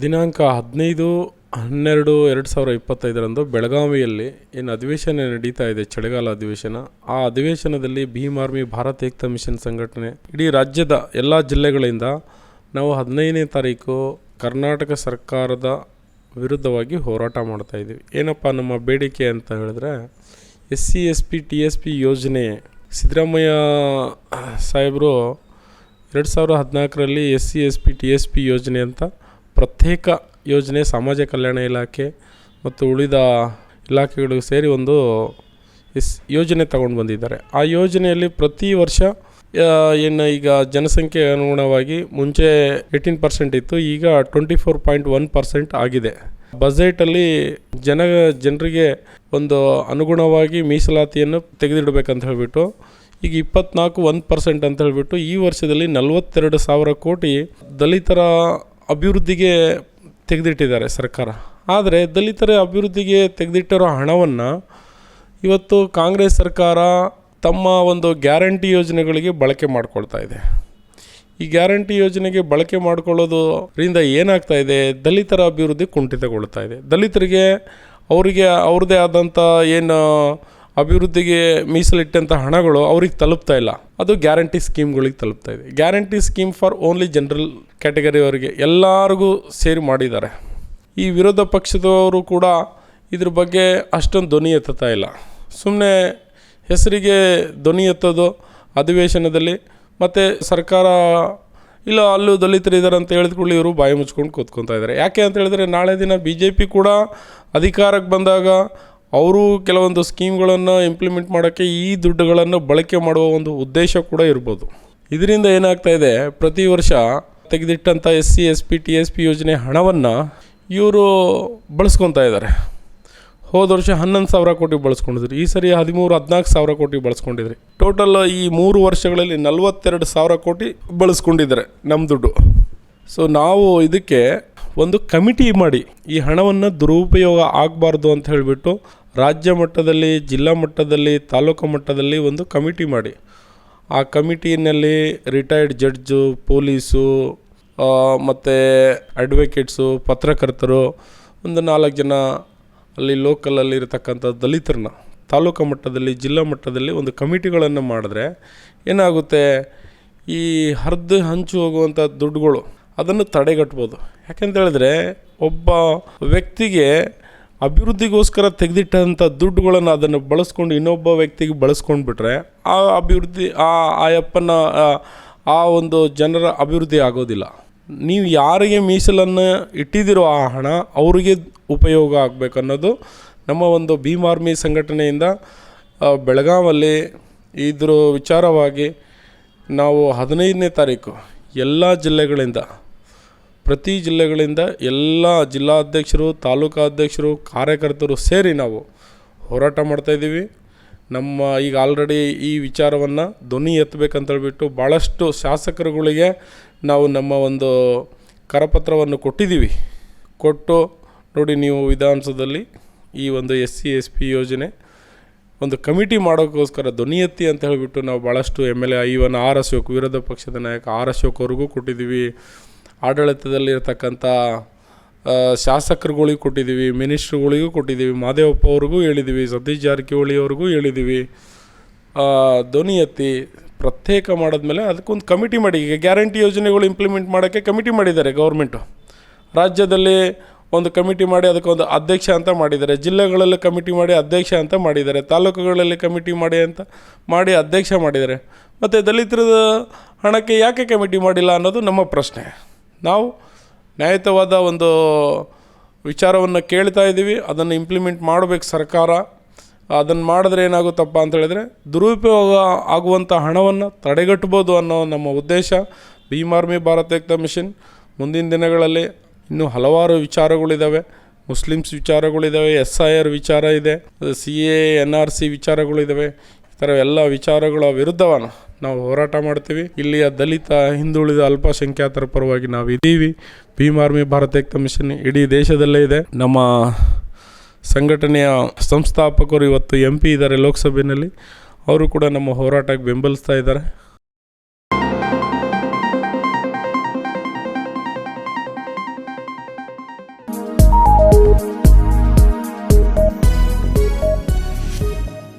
ದಿನಾಂಕ ಹದಿನೈದು, ಹನ್ನೆರಡು, ಎರಡು ಸಾವಿರ ಇಪ್ಪತ್ತೈದರಂದು ಬೆಳಗಾವಿಯಲ್ಲಿ ಏನು ಅಧಿವೇಶನ ನಡೀತಾ ಇದೆ, ಚಳಿಗಾಲ ಅಧಿವೇಶನ. ಆ ಅಧಿವೇಶನದಲ್ಲಿ ಭೀಮ್ ಆರ್ಮಿ ಭಾರತ್ ಏಕ್ತಾ ಮಿಷನ್ ಸಂಘಟನೆ ಇಡೀ ರಾಜ್ಯದ ಎಲ್ಲ ಜಿಲ್ಲೆಗಳಿಂದ ನಾವು ಹದಿನೈದನೇ ತಾರೀಕು ಕರ್ನಾಟಕ ಸರ್ಕಾರದ ವಿರುದ್ಧವಾಗಿ ಹೋರಾಟ ಮಾಡ್ತಾ ಇದ್ದೀವಿ. ಏನಪ್ಪ ನಮ್ಮ ಬೇಡಿಕೆ ಅಂತ ಹೇಳಿದ್ರೆ S C S P T S P ಯೋಜನೆ. ಸಿದ್ದರಾಮಯ್ಯ ಸಾಹೇಬರು ಎರಡು ಸಾವಿರದ ಹದಿನಾಲ್ಕರಲ್ಲಿ S C S P T S P ಯೋಜನೆ ಅಂತ ಪ್ರತ್ಯೇಕ ಯೋಜನೆ ಸಮಾಜ ಕಲ್ಯಾಣ ಇಲಾಖೆ ಮತ್ತು ಉಳಿದ ಇಲಾಖೆಗಳು ಸೇರಿ ಒಂದು ಯೋಜನೆ ತಗೊಂಡು ಬಂದಿದ್ದಾರೆ. ಆ ಯೋಜನೆಯಲ್ಲಿ ಪ್ರತಿ ವರ್ಷ ಏನು ಈಗ ಜನಸಂಖ್ಯೆ ಅನುಗುಣವಾಗಿ ಮುಂಚೆ ಏಯ್ಟೀನ್ ಪರ್ಸೆಂಟ್ ಇತ್ತು, ಈಗ twenty four point one percent ಆಗಿದೆ. ಬಜೆಟಲ್ಲಿ ಜನ, ಜನರಿಗೆ ಒಂದು ಅನುಗುಣವಾಗಿ ಮೀಸಲಾತಿಯನ್ನು ತೆಗೆದಿಡಬೇಕಂತ ಹೇಳಿಬಿಟ್ಟು, ಈಗ ಇಪ್ಪತ್ನಾಲ್ಕು, ಒಂದು ಪರ್ಸೆಂಟ್ ಅಂತ ಹೇಳಿಬಿಟ್ಟು ಈ ವರ್ಷದಲ್ಲಿ ನಲವತ್ತೆರಡು ಸಾವಿರ ಕೋಟಿ ದಲಿತರ ಅಭಿವೃದ್ಧಿಗೆ ತೆಗೆದಿಟ್ಟಿದ್ದಾರೆ ಸರ್ಕಾರ. ಆದರೆ ದಲಿತರ ಅಭಿವೃದ್ಧಿಗೆ ತೆಗೆದಿಟ್ಟಿರೋ ಹಣವನ್ನು ಇವತ್ತು ಕಾಂಗ್ರೆಸ್ ಸರ್ಕಾರ ತಮ್ಮ ಒಂದು ಗ್ಯಾರಂಟಿ ಯೋಜನೆಗಳಿಗೆ ಬಳಕೆ ಮಾಡ್ಕೊಳ್ತಾ ಇದೆ. ಈ ಗ್ಯಾರಂಟಿ ಯೋಜನೆಗೆ ಬಳಕೆ ಮಾಡ್ಕೊಳ್ಳೋದ್ರಿಂದ ಏನಾಗ್ತಾ ಇದೆ? ದಲಿತರ ಅಭಿವೃದ್ಧಿ ಕುಂಠಿತಗೊಳ್ತಾ ಇದೆ. ದಲಿತರಿಗೆ ಅವರಿಗೆ ಅವ್ರದ್ದೇ ಆದಂಥ ಏನು ಅಭಿವೃದ್ಧಿಗೆ ಮೀಸಲಿಟ್ಟಂಥ ಹಣಗಳು ಅವ್ರಿಗೆ ತಲುಪ್ತಾ ಇಲ್ಲ. ಅದು ಗ್ಯಾರಂಟಿ ಸ್ಕೀಮ್ಗಳಿಗೆ ತಲುಪ್ತಾ ಇದೆ. Guarantee scheme for only general ಕ್ಯಾಟಗರಿಯವರಿಗೆ ಎಲ್ಲರಿಗೂ ಸೇರಿ ಮಾಡಿದ್ದಾರೆ. ಈ ವಿರೋಧ ಪಕ್ಷದವರು ಕೂಡ ಇದ್ರ ಬಗ್ಗೆ ಅಷ್ಟೊಂದು ಧ್ವನಿ ಎತ್ತುತ್ತಾ ಇಲ್ಲ. ಸುಮ್ಮನೆ ಹೆಸರಿಗೆ ಧ್ವನಿ ಎತ್ತೋದು ಅಧಿವೇಶನದಲ್ಲಿ ಮತ್ತು ಸರ್ಕಾರ ಇಲ್ಲ ಅಲ್ಲೂ ದಲಿತರು ಇದ್ದಾರೆ ಅಂತ ಹೇಳಿದ ಕೂಡಲೇ ಇವರು ಬಾಯಿ ಮುಚ್ಕೊಂಡು ಕೂತ್ಕೊತಾ ಇದ್ದಾರೆ. ಯಾಕೆ ಅಂತ ಹೇಳಿದ್ರೆ ನಾಳೆ ದಿನ ಬಿ ಜೆ ಪಿ ಕೂಡ ಅಧಿಕಾರಕ್ಕೆ ಬಂದಾಗ ಅವರು ಕೆಲವೊಂದು ಸ್ಕೀಮ್ಗಳನ್ನು ಇಂಪ್ಲಿಮೆಂಟ್ ಮಾಡೋಕ್ಕೆ ಈ ದುಡ್ಡುಗಳನ್ನು ಬಳಕೆ ಮಾಡುವ ಒಂದು ಉದ್ದೇಶ ಕೂಡ ಇರ್ಬೋದು. ಇದರಿಂದ ಏನಾಗ್ತಾ ಇದೆ, ಪ್ರತಿ ವರ್ಷ ತೆಗೆದಿಟ್ಟಂಥ S C, S P, T S P ಯೋಜನೆ ಹಣವನ್ನು ಇವರು ಬಳಸ್ಕೊತಾ ಇದ್ದಾರೆ. ಹೋದ ವರ್ಷ ಹನ್ನೊಂದು ಸಾವಿರ ಕೋಟಿ ಬಳಸ್ಕೊಂಡಿದ್ರು, ಈ ಸರಿ ಹದಿಮೂರು, ಹದಿನಾಲ್ಕು ಸಾವಿರ ಕೋಟಿ ಬಳಸ್ಕೊಂಡಿದ್ರಿ. ಟೋಟಲ್ ಈ ಮೂರು ವರ್ಷಗಳಲ್ಲಿ ನಲವತ್ತೆರಡು ಸಾವಿರ ಕೋಟಿ ಬಳಸ್ಕೊಂಡಿದ್ದಾರೆ ನಮ್ಮ ದುಡ್ಡು. ಸೊ ನಾವು ಇದಕ್ಕೆ ಒಂದು ಕಮಿಟಿ ಮಾಡಿ ಈ ಹಣವನ್ನು ದುರುಪಯೋಗ ಆಗಬಾರ್ದು ಅಂತ ಹೇಳಿಬಿಟ್ಟು ರಾಜ್ಯ ಮಟ್ಟದಲ್ಲಿ, ಜಿಲ್ಲಾ ಮಟ್ಟದಲ್ಲಿ, ತಾಲೂಕು ಮಟ್ಟದಲ್ಲಿ ಒಂದು ಕಮಿಟಿ ಮಾಡಿ. ಆ ಕಮಿಟಿನಲ್ಲಿ ರಿಟೈರ್ಡ್ ಜಡ್ಜು, ಪೊಲೀಸು ಮತ್ತು ಅಡ್ವೊಕೇಟ್ಸು, ಪತ್ರಕರ್ತರು ಒಂದು ನಾಲ್ಕು ಜನ ಅಲ್ಲಿ ಲೋಕಲಲ್ಲಿ ಇರತಕ್ಕಂಥ ದಲಿತರನ್ನ ತಾಲೂಕು ಮಟ್ಟದಲ್ಲಿ, ಜಿಲ್ಲಾ ಮಟ್ಟದಲ್ಲಿ ಒಂದು ಕಮಿಟಿಗಳನ್ನು ಮಾಡಿದ್ರೆ ಏನಾಗುತ್ತೆ? ಈ ಹರಿದು ಹಂಚು ಹೋಗುವಂಥ ದುಡ್ಡುಗಳು ಅದನ್ನು ತಡೆಗಟ್ಬೋದು. ಯಾಕೆಂತ ಹೇಳಿದ್ರೆ, ಒಬ್ಬ ವ್ಯಕ್ತಿಗೆ ಅಭಿವೃದ್ಧಿಗೋಸ್ಕರ ತೆಗೆದಿಟ್ಟಂಥ ದುಡ್ಡುಗಳನ್ನು ಅದನ್ನು ಬಳಸ್ಕೊಂಡು ಇನ್ನೊಬ್ಬ ವ್ಯಕ್ತಿಗೆ ಬಳಸ್ಕೊಂಡ್ಬಿಟ್ರೆ ಆ ಅಭಿವೃದ್ಧಿ, ಆ ಆಯಪ್ಪನ, ಆ- ಒಂದು ಜನರ ಅಭಿವೃದ್ಧಿ ಆಗೋದಿಲ್ಲ. ನೀವು ಯಾರಿಗೆ ಮೀಸಲನ್ನು ಇಟ್ಟಿದ್ದೀರೋ ಆ ಹಣ ಅವರಿಗೆ ಉಪಯೋಗ ಆಗಬೇಕು ಅನ್ನೋದು ನಮ್ಮ ಒಂದು ಭೀಮ್ ಆರ್ಮಿ ಸಂಘಟನೆಯಿಂದ ಬೆಳಗಾವಲ್ಲಿ ಇದ್ರ ವಿಚಾರವಾಗಿ ನಾವು ಹದಿನೈದನೇ ತಾರೀಕು ಎಲ್ಲ ಜಿಲ್ಲೆಗಳಿಂದ ಪ್ರತಿ ಜಿಲ್ಲೆಗಳಿಂದ ಎಲ್ಲ ಜಿಲ್ಲಾಧ್ಯಕ್ಷರು, ತಾಲೂಕಾಧ್ಯಕ್ಷರು, ಕಾರ್ಯಕರ್ತರು ಸೇರಿ ನಾವು ಹೋರಾಟ ಮಾಡ್ತಾಯಿದ್ದೀವಿ ನಮ್ಮ ಈಗ ಆಲ್ರೆಡಿ ಈ ವಿಚಾರವನ್ನು ಧ್ವನಿ ಎತ್ತಬೇಕಂತೇಳ್ಬಿಟ್ಟು ಭಾಳಷ್ಟು ಶಾಸಕರುಗಳಿಗೆ ನಾವು ನಮ್ಮ ಒಂದು ಕರಪತ್ರವನ್ನು ಕೊಟ್ಟಿದ್ದೀವಿ. ಕೊಟ್ಟು ನೋಡಿ ನೀವು ವಿಧಾನಸೌಧದಲ್ಲಿ ಈ ಒಂದು ಎಸ್ ಸಿ, ಎಸ್ ಪಿ ಯೋಜನೆ ಒಂದು ಕಮಿಟಿ ಮಾಡೋಕ್ಕೋಸ್ಕರ ಧ್ವನಿ ಎತ್ತಿ ಅಂತ ಹೇಳಿಬಿಟ್ಟು ನಾವು ಭಾಳಷ್ಟು ಎಂ ಎಲ್ ಎ ಇವನ್ ಆರ್ ಅಶೋಕ್ ವಿರೋಧ ಪಕ್ಷದ ನಾಯಕ ಆರ್ ಅಶೋಕ್ ಅವ್ರಿಗೂ ಕೊಟ್ಟಿದ್ದೀವಿ. ಆಡಳಿತದಲ್ಲಿರ್ತಕ್ಕಂಥ ಶಾಸಕರುಗಳಿಗೂ ಕೊಟ್ಟಿದ್ದೀವಿ, ಮಿನಿಸ್ಟ್ರುಗಳಿಗೂ ಕೊಟ್ಟಿದ್ದೀವಿ, ಮಾದೇವಪ್ಪ ಅವ್ರಿಗೂ ಹೇಳಿದ್ದೀವಿ, ಸತೀಶ್ ಜಾರಕಿಹೊಳಿ ಅವ್ರಿಗೂ ಹೇಳಿದ್ದೀವಿ. ಧ್ವನಿ ಎತ್ತಿ ಪ್ರತ್ಯೇಕ ಮಾಡಿದ್ಮೇಲೆ ಅದಕ್ಕೊಂದು ಕಮಿಟಿ ಮಾಡಿ, ಈಗ ಗ್ಯಾರಂಟಿ ಯೋಜನೆಗಳು ಇಂಪ್ಲಿಮೆಂಟ್ ಮಾಡೋಕ್ಕೆ ಕಮಿಟಿ ಮಾಡಿದ್ದಾರೆ ಗೌರ್ಮೆಂಟು. ರಾಜ್ಯದಲ್ಲಿ ಒಂದು ಕಮಿಟಿ ಮಾಡಿ ಅದಕ್ಕೊಂದು ಅಧ್ಯಕ್ಷ ಅಂತ ಮಾಡಿದ್ದಾರೆ, ಜಿಲ್ಲೆಗಳಲ್ಲಿ ಕಮಿಟಿ ಮಾಡಿ ಅಧ್ಯಕ್ಷ ಅಂತ ಮಾಡಿದ್ದಾರೆ, ತಾಲೂಕುಗಳಲ್ಲಿ ಕಮಿಟಿ ಮಾಡಿ ಅಂತ ಮಾಡಿ ಅಧ್ಯಕ್ಷ ಮಾಡಿದ್ದಾರೆ. ಮತ್ತು ದಲಿತರ ಹಣಕ್ಕೆ ಯಾಕೆ ಕಮಿಟಿ ಮಾಡಿಲ್ಲ ಅನ್ನೋದು ನಮ್ಮ ಪ್ರಶ್ನೆ. ನಾವು ನ್ಯಾಯಯುತವಾದ ಒಂದು ವಿಚಾರವನ್ನು ಕೇಳ್ತಾ ಇದ್ದೀವಿ, ಅದನ್ನು ಇಂಪ್ಲಿಮೆಂಟ್ ಮಾಡಬೇಕು ಸರ್ಕಾರ. ಅದನ್ನು ಮಾಡಿದ್ರೆ ಏನಾಗುತ್ತಪ್ಪ ಅಂತ ಹೇಳಿದ್ರೆ ದುರುಪಯೋಗ ಆಗುವಂಥ ಹಣವನ್ನು ತಡೆಗಟ್ಬೋದು ಅನ್ನೋ ನಮ್ಮ ಉದ್ದೇಶ. ಭೀಮ್ ಆರ್ಮಿ ಭಾರತ್ ಏಕ್ತಾ ಮಿಷನ್ ಮುಂದಿನ ದಿನಗಳಲ್ಲಿ ಇನ್ನೂ ಹಲವಾರು ವಿಚಾರಗಳಿದ್ದಾವೆ ಮುಸ್ಲಿಮ್ಸ್ ವಿಚಾರಗಳಿದ್ದಾವೆ ಎಸ್ ಐ ಆರ್ ವಿಚಾರ ಇದೆ, C A, N R C ವಿಚಾರಗಳಿದ್ದಾವೆ ಥರ ಎಲ್ಲ ವಿಚಾರಗಳ ವಿರುದ್ಧವನ್ನು ನಾವು ಹೋರಾಟ ಮಾಡ್ತೀವಿ. ಇಲ್ಲಿಯ ದಲಿತ, ಹಿಂದುಳಿದ ಅಲ್ಪಸಂಖ್ಯಾತರ ಪರವಾಗಿ ನಾವು ಇದ್ದೀವಿ. ಭೀಮ್ ಆರ್ಮಿ ಭಾರತ ಏಕ್ತಾ ಮಿಷನ್ ಇಡೀ ದೇಶದಲ್ಲೇ ಇದೆ. ನಮ್ಮ ಸಂಘಟನೆಯ ಸಂಸ್ಥಾಪಕರು ಇವತ್ತು ಎಂ ಪಿ ಇದ್ದಾರೆ ಲೋಕಸಭೆಯಲ್ಲಿ. ಅವರು ಕೂಡ ನಮ್ಮ ಹೋರಾಟಕ್ಕೆ ಬೆಂಬಲಿಸ್ತಾ ಇದ್ದಾರೆ.